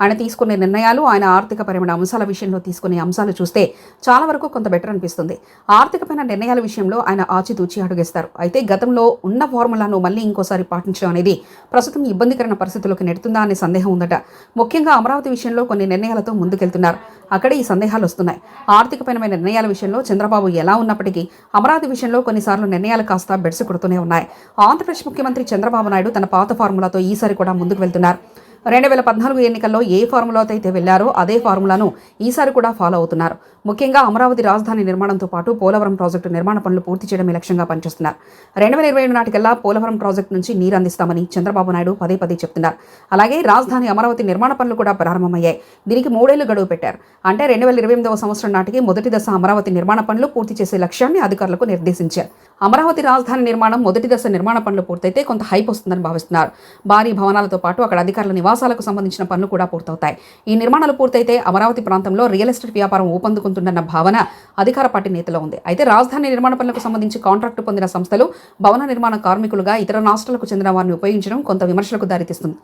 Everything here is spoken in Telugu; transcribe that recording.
ఆయన తీసుకునే నిర్ణయాలు ఆయన ఆర్థికపరమైన అంశాల విషయంలో తీసుకునే అంశాలు చూస్తే చాలా వరకు కొంత బెటర్ అనిపిస్తుంది. ఆర్థికపైన నిర్ణయాల విషయంలో ఆయన ఆచితూచి అడుగేస్తారు. అయితే గతంలో ఉన్న ఫార్ములాను మళ్ళీ ఇంకోసారి పాటించడం అనేది ప్రస్తుతం ఇబ్బందికరమైన పరిస్థితుల్లోకి నెడుతుందా అనే సందేహం ఉందట. ముఖ్యంగా అమరావతి విషయంలో కొన్ని నిర్ణయాలతో ముందుకెళ్తున్నారు. అక్కడే ఈ సందేహాలు వస్తున్నాయి. ఆర్థికపరమైన నిర్ణయాల విషయంలో చంద్రబాబు ఎలా ఉన్నప్పటికీ అమరావతి విషయంలో కొన్నిసార్లు నిర్ణయాలు కాస్త బెడిసి కొడుతూనే ఉన్నాయి. ఆంధ్రప్రదేశ్ ముఖ్యమంత్రి చంద్రబాబు నాయుడు తన పాత ఫార్ములాతో ఈసారి కూడా ముందుకు వెళ్తున్నారు. రెండు వేల పద్నాలుగు ఎన్నికల్లో ఏ ఫార్ములాతో అయితే వెళ్ళారో అదే ఫార్ములాను ఈసారి కూడా ఫాలో అవుతున్నారు. ముఖ్యంగా అమరావతి రాజధాని నిర్మాణంతో పాటు పోలవరం ప్రాజెక్టు నిర్మాణ పనులు పూర్తి చేయడమే లక్ష్యంగా పనిచేస్తున్నారు. రెండు వేల ఇరవై ఏడు నాటికల్లా పోలవరం ప్రాజెక్టు నుంచి నీరు అందిస్తామని చంద్రబాబు నాయుడు పదే పదే చెప్తున్నారు. అలాగే రాజధాని అమరావతి నిర్మాణ పనులు కూడా ప్రారంభమయ్యాయి. దీనికి మూడేళ్ళు గడువు పెట్టారు. అంటే రెండు వేల ఇరవై ఎనిమిదవ సంవత్సరం నాటికి మొదటి దశ అమరావతి నిర్మాణ పనులు పూర్తి చేసే లక్ష్యాన్ని అధికారులకు నిర్దేశించారు. అమరావతి రాజధాని నిర్మాణం మొదటి దశ నిర్మాణ పనులు పూర్తయితే కొంత హైప్ వస్తుందని భావిస్తున్నారు. భారీ భవనాలతో పాటు అక్కడ అధికారుల నివాసాలకు సంబంధించిన పనులు కూడా పూర్తవుతాయి. ఈ నిర్మాణాలు పూర్తయితే అమరావతి ప్రాంతంలో రియల్ ఎస్టేట్ వ్యాపారం ఊపందుకుంటుందన్న భావన అధికార పార్టీ నేతలో ఉంది. అయితే రాజధాని నిర్మాణ పనులకు సంబంధించి కాంట్రాక్టు పొందిన సంస్థలు భవన నిర్మాణ కార్మికులుగా ఇతర రాష్ట్రాలకు చెందిన వారిని ఉపయోగించడం కొంత విమర్శలకు దారితీస్తుంది.